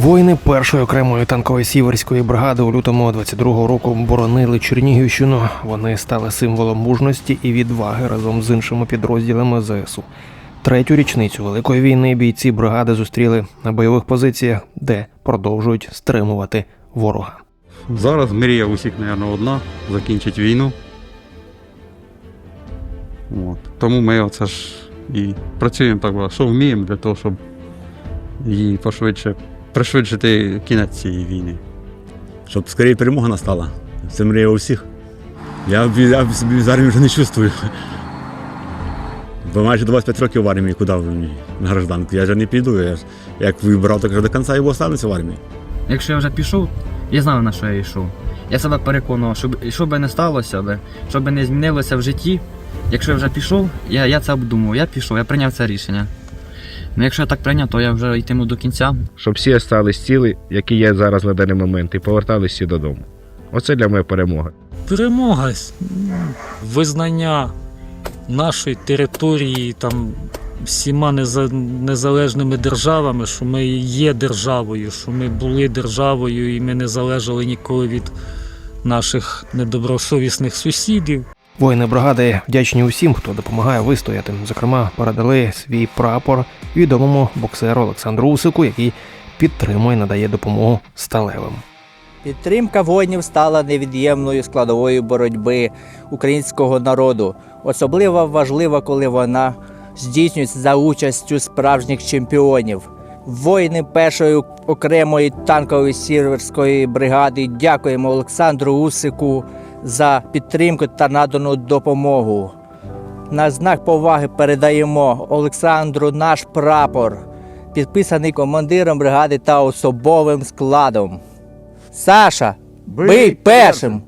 Воїни першої окремої танкової сіверської бригади у лютому 22-го року боронили Чернігівщину. Вони стали символом мужності і відваги разом з іншими підрозділами ЗСУ. Третю річницю великої війни бійці бригади зустріли на бойових позиціях, де продовжують стримувати ворога. Зараз мрія усіх, мабуть, одна закінчити війну. От. Тому ми оце ж і працюємо так, що вміємо для того, щоб її пошвидше пришвидшити кінець цієї війни. щоб скоріше перемога настала. Це мрія у всіх. Я, я собі з армії вже не чувствую. Бо майже 25 років в армії, куди в мені, на гражданку. Я вже не піду. Я ж, як вибрав, так вже до кінця і остануся в армії. Якщо я вже пішов, я знав на що я йшов. Я себе переконував, що, б- що би не сталося, що би не змінилося в житті. Якщо я вже пішов, я, я це обдумав, я пішов, я прийняв це рішення. Ну якщо я так прийняв, то я вже йтиму до кінця. щоб всі остались ціли, які є зараз на даний момент, і повертались всі додому. Оце для мене перемога. перемога, визнання нашої території там всіма незалежними державами, що ми є державою, що ми були державою і ми не залежали ніколи від наших недобросовісних сусідів. Воїни бригади вдячні усім, хто допомагає вистояти. Зокрема, передали свій прапор відомому боксеру Олександру Усику, який підтримує, надає допомогу сталевим. Підтримка воїнів стала невід'ємною складовою боротьби українського народу. Особливо важлива, коли вона здійснюється за участю справжніх чемпіонів. Воїни першої окремої танкової сіверської бригади дякуємо Олександру Усику за підтримку та надану допомогу. На знак поваги передаємо Олександру наш прапор, підписаний командиром бригади та особовим складом. Саша, бий першим!